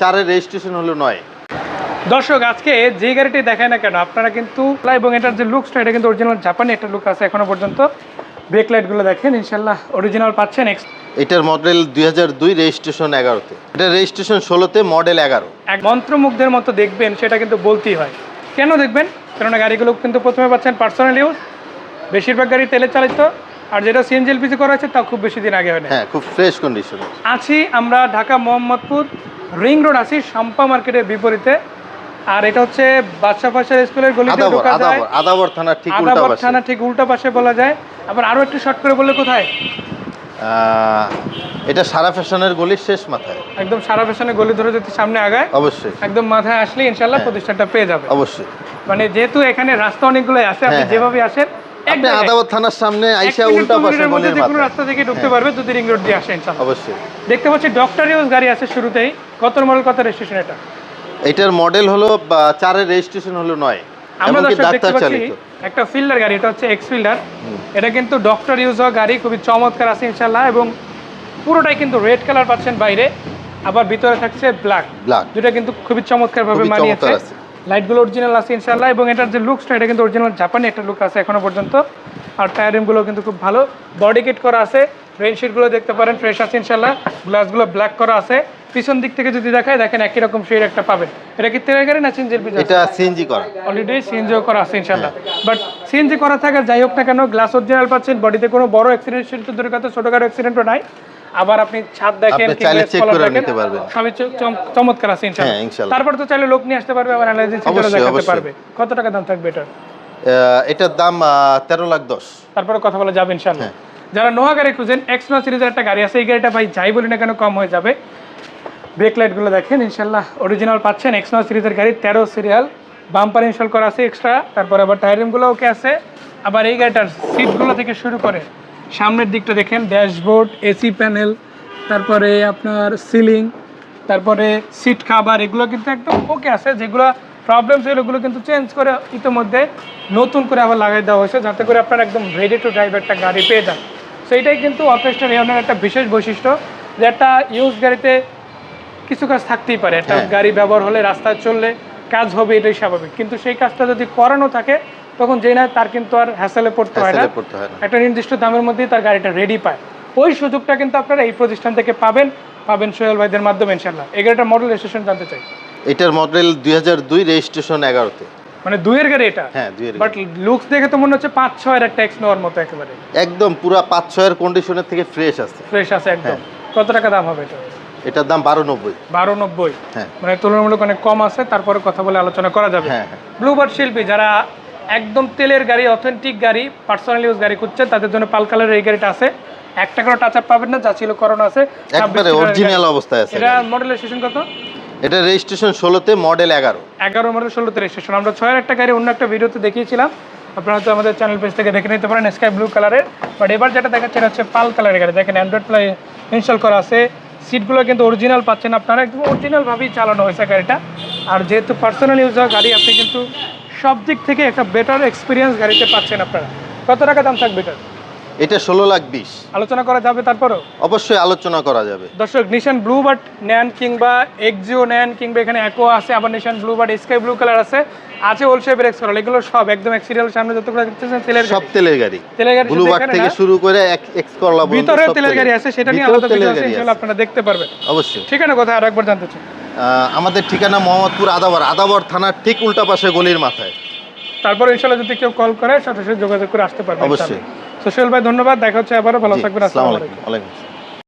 চারের রেজিস্ট্রেশন হলো নয়। দর্শক আজকে যে গাড়িটি দেখায় না কেন আপনারা কিন্তু এবং এটার যে লুকসটা এটা কিন্তু অরিজিনাল জাপানি একটা লুক আছে এখনও পর্যন্ত। ব্রেক লাইটগুলো দেখেন ইনশাল্লাহ অরিজিনাল পাচ্ছেন। এটার মডেল দুই হাজার দুই রেজিস্ট্রেশন এগারোতে। এটা রেজিস্ট্রেশন ষোলোতে মডেল এগারো। এক মন্ত্রমুগ্ধের মতো দেখবেন সেটা কিন্তু বলতেই হয়। কেন দেখবেন? কেননা গাড়িগুলো কিন্তু প্রথমে পাচ্ছেন পার্সোনাল ইউজ বেশিরভাগ গাড়ি তেলে চালিত আর যেটা সিএনজি এলপিজি করা হয়েছে তা খুব বেশি দিন আগে হয় না হ্যাঁ খুব ফ্রেশ কন্ডিশন আছি আমরা ঢাকা মোহাম্মদপুর রিং রোড আছি শম্পা মার্কেটের বিপরীতে। আর এটা হচ্ছে বাদশা ফাঁসের স্কুলের গলিতে ঢোকা যায়। আদাবর আদাবর থানা ঠিক উল্টা পাশে। থানা ঠিক উল্টা পাশে বলা যায়। আবার আরও একটু শর্ট করে বললে কোথায়? এটা সারা ফ্যাশনের গলির শেষ মাথায়। একদম সারা ফ্যাশনের গলি ধরে যদি সামনে আগায় অবশ্যই। একদম মাথায় আসলে ইনশাল্লাহ প্রতিষ্ঠানটা পেয়ে যাবে। অবশ্যই। মানে যেহেতু এখানে রাস্তা অনেকগুলো আছে আপনি হ্যাঁ, হ্যাঁ। যেভাবে আসেন আপনি আদাবর থানার সামনে আইসা উল্টা পাশে গলির মাথায়। রাস্তা থেকে ঢুকতে পারবে যদি রিং রোড দিয়ে আসে ইনশাল্লাহ অবশ্যই। দেখতে পাচ্ছি ডক্টর ইউজ গাড়ি আছে শুরুতেই। কত মডেল কত রেজিস্ট্রেশন এটা? এটার মডেল হলো চারের রেজিস্ট্রেশন হলো নয় আমরা দেখতে পাচ্ছি একটা ফিল্ডার গাড়ি এটা হচ্ছে এক্স ফিল্ডার এটা কিন্তু ডক্টর ইউজ হওয়া গাড়ি খুবই চমৎকার আছে ইনশাল্লাহ এবং পুরোটাই কিন্তু রেড কালার পাচ্ছেন বাইরে আবার ভিতরে থাকছে ব্ল্যাক ব্ল্যাক দুটা কিন্তু খুবই চমৎকার ভাবে মানিয়েছে। লাইটগুলো অরিজিনাল আছে ইনশাল্লাহ এবং এটার যে লুকসটা এটা কিন্তু অরিজিনাল জাপানি একটা লুক আছে এখনও পর্যন্ত। আর টায়ার রিমগুলো কিন্তু খুব ভালো। বডি কিট করা আছে রেনশিটগুলো দেখতে পারেন ফ্রেশ আছে ইনশাল্লাহ গ্লাসগুলো ব্ল্যাক করা আছে। পিছন দিক থেকে যদি দেখায় দেখেন একই রকম শেড একটা পাবেন। এটা কি তেলের গাড়ি না চিনজের পিছনে এটা সিএনজি করা। অলরেডি সিএনজিও করা আছে ইনশাল্লাহ বাট সিএনজি করা থাকে যাই হোক না কেন গ্লাস অরিজিনাল পাচ্ছেন বডিতে কোনো বড় অ্যাক্সিডেন্ট সেটা দূরের কথা ছোটখাটো অ্যাক্সিডেন্টও নাই। আবার আপনি ছাদ দেখেন আপনি চাইলে check করে নিতে পারবেন। সবই চমৎকার আছে হ্যাঁ, তারপর তো চাইলে লোক নিয়ে আসতে পারবে আবার অ্যানালাইসিস করে দেখাতে পারবে। কত টাকা দাম থাকবে এটার? এটার দাম তেরো লাখ দশ। তারপরে কথা বলা যাবে ইনশাল্লাহ হ্যাঁ। যারা নোয়া গাড়ি খুঁজেন এক্সট্রা সিরিজের একটা গাড়ি আছে এই গাড়িটা ভাই যাই বলি না কেন কম হয়ে যাবে। ব্রেক লাইটগুলো দেখেন ইনশাল্লাহ অরিজিনাল পাচ্ছেন এক্সট্রা সিরিজের গাড়ি, তেরো সিরিয়াল বাম্পার ইনস্টল করা আছে এক্সট্রা তারপরে আবার টায়ার রিমগুলো ওকে আছে। আবার এই গাড়িটার সিটগুলো থেকে শুরু করে, সামনের দিকটা দেখেন ড্যাশবোর্ড এসি প্যানেল তারপরে আপনার সিলিং তারপরে সিট খাবার এগুলো কিন্তু একদম ওকে আছে। যেগুলো প্রবলেম ছিল ওগুলো কিন্তু চেঞ্জ করে ইতিমধ্যে নতুন করে আবার লাগাই দেওয়া হয়েছে, যাতে করে আপনার একদম রেডি টু ড্রাইভ একটা গাড়ি পেয়ে যান। সেইটাই কিন্তু অর্কেস্ট্রা রেওনের একটা বিশেষ বৈশিষ্ট্য যে একটা ইউজ গাড়িতে কিছু কাজ থাকতেই পারে। একটা হ্যাঁ। গাড়ি ব্যবহার হলে রাস্তায় চললে কাজ হবে এটাই স্বাভাবিক। কিন্তু সেই কাজটা যদি করানো থাকে তখন যেই না তার কিন্তু আর হ্যাসেলে পড়তে হয় না। একটা নির্দিষ্ট দামের মধ্যেই তার গাড়িটা রেডি পায়। ওই সুযোগটা কিন্তু আপনারা এই প্রতিষ্ঠান থেকে পাবেন পাবেন সোহেল ভাইদের মাধ্যমে ইনশাল্লাহ এই গাড়িটার মডেল রেজিস্ট্রেশন জানতে চাই। এটার মডেল দুই হাজার দুই রেজিস্ট্রেশন এগারোতে। মানে দুইয়ের গাড়ি এটা? হ্যাঁ বাট লুকস দেখে তো মনে হচ্ছে পাঁচ ছয়ের একটা এক্স নেওয়ার মতো একেবারে। একদম পুরা পাঁচ ছয়ের কন্ডিশনের থেকে ফ্রেশ আছে। ফ্রেশ আছে একদম। হ্যাঁ। কত টাকা দাম হবে এটা? এটার দাম বারো নব্বই। বারো নব্বই। হ্যাঁ। মানে তুলনামূলক অনেক কম আছে তারপরে কথা বলে আলোচনা করা যাবে। হ্যাঁ, হ্যাঁ। ব্লুবার্ড শিল্পী যারা একদম তেলের গাড়ি অথেন্টিক গাড়ি পার্সোনাল ইউজ গাড়ি খুঁজছেন তাদের জন্য পাল কালারের এই গাড়িটা আছে। একটা করে টাচ আপ পাবেন না যা ছিল করানো আছে। একবারে অরিজিনাল অবস্থায় আছে এটা কত? এটা রেজিস্ট্রেশন ষোলোতে মডেল এগারো। এগারো মডেল ষোলোতে রেজিস্ট্রেশন আমরা ছয়ের একটা গাড়ি অন্য একটা ভিডিওতে দেখিয়েছিলাম। আপনারা তো আমাদের চ্যানেল পেজ থেকে দেখে নিতে পারেন স্কাই ব্লু কালারের বাট এবার যেটা দেখাচ্ছেন হচ্ছে পাল কালারের গাড়ি। দেখেন অ্যান্ড্রয়েড প্লে ইনস্টল করা আছে। সিটগুলো কিন্তু অরিজিনাল পাচ্ছেন আপনারা। একদম অরিজিনালভাবেই চালানো হয়েছে গাড়িটা। আর যেহেতু পার্সোনাল ইউজ হওয়া গাড়ি, আপনি কিন্তু সব দিক থেকে একটা বেটার এক্সপিরিয়েন্স গাড়িতে পাচ্ছেন আপনারা। কত টাকা দাম থাকবে এটার? এটা ষোলো লাখ বিশ। আলোচনা করা যাবে তারপরও? অবশ্যই আলোচনা করা যাবে। দর্শক নিশান ব্লু বাট নেন কিংবা এক্সিও নেন কিংবা এখানে অ্যাকো আছে আবার নিশান blue but sky blue colour আছে আছে ওল শেপের এক্স এগুলো সব একদম এক সিরিয়াল সামনে যতগুলো দেখতেছেন তেলের সব তেলের গাড়ি। তেলের গাড়ি ব্লু বাট থেকে শুরু করে এক- এক্স করলা ভিতরে তেলের গাড়ি আছে সেটা নিয়ে আলাদা ভিডিও আছে ইনশাআল্লাহ আপনারা দেখতে পারবেন। অবশ্যই। ঠিকানা কোথায় আর একবার জানতে চাই? আমাদের ঠিকানা মোহাম্মদপুর আদাবর আদাবর থানার ঠিক উল্টা পাশে গলির মাথায়। তারপর ইনশাআল্লাহ যদি কেউ কল করে সাথে সাথে যোগাযোগ করে আসতে পারবে অবশ্যই। সোশ্যাল ভাই ধন্যবাদ। দেখা হচ্ছে আবারও। ভালো থাকবেন। আসসালামু আলাইকুম।